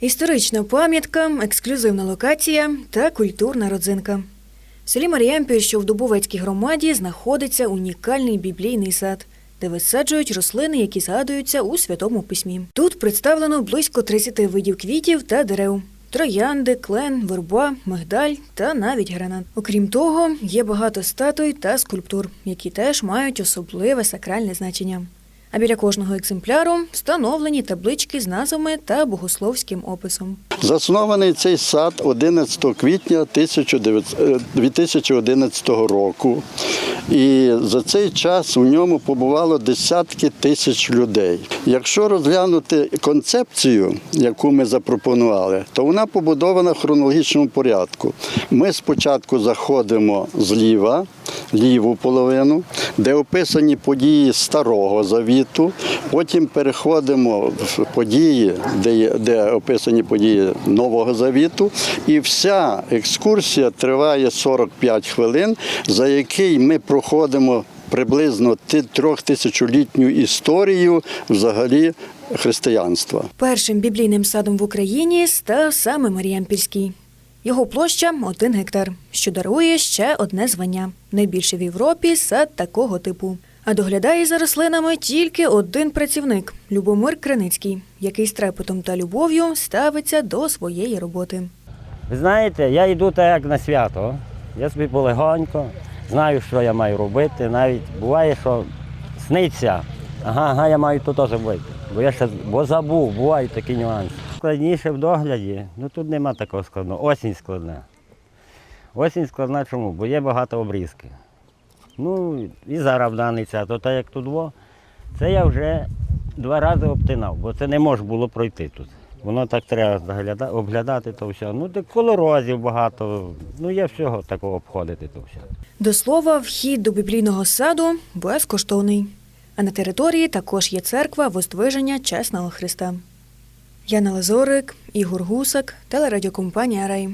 Історична пам'ятка, ексклюзивна локація та культурна родзинка. В селі Маріампіль, що в Дубовецькій громаді, знаходиться унікальний біблійний сад, де висаджують рослини, які згадуються у святому письмі. Тут представлено близько 30 видів квітів та дерев. Троянди, клен, верба, мигдаль та навіть гранат. Окрім того, є багато статуй та скульптур, які теж мають особливе сакральне значення. А біля кожного екземпляру встановлені таблички з назвами та богословським описом. Заснований цей сад 11 квітня 1900 е, 2011 року. І за цей час у ньому побувало десятки тисяч людей. Якщо розглянути концепцію, яку ми запропонували, то вона побудована в хронологічному порядку. Ми спочатку заходимо зліва, ліву половину, де описані події Старого Завіту. Потім переходимо в події, де, де описані події Нового Завіту. І вся екскурсія триває 45 хвилин, за який ми проходимо приблизно ти- трьохтисячолітню історію взагалі християнства. Першим біблійним садом в Україні став саме Маріампільський. Його площа один гектар, що дарує ще одне звання найбільший в Європі сад такого типу. А доглядає за рослинами тільки один працівник Любомир Криницький, який з трепетом та любов'ю ставиться до своєї роботи. Ви знаєте, я йду так як на свято. Я собі полегонько, знаю, що я маю робити. Навіть буває, що сниться. Ага, ага, я маю то теж робити. Бо я ще бо забув, бувають такі нюанси. Складніше в догляді, ну тут нема такого складного. Осінь складна. Осінь складна чому? Бо є багато обрізки. Ну і зараз в даний час, то так як тут во, це я вже два рази обтинав, бо це не може було пройти тут. Воно так треба обглядати то все. Ну, де колорозів багато, ну є всього такого обходити то все. До слова, вхід до біблійного саду безкоштовний. А на території також є церква Воздвиження Чесного Христа. Яна Лазорик, Ігор Гусак, телерадіокомпанія Рей.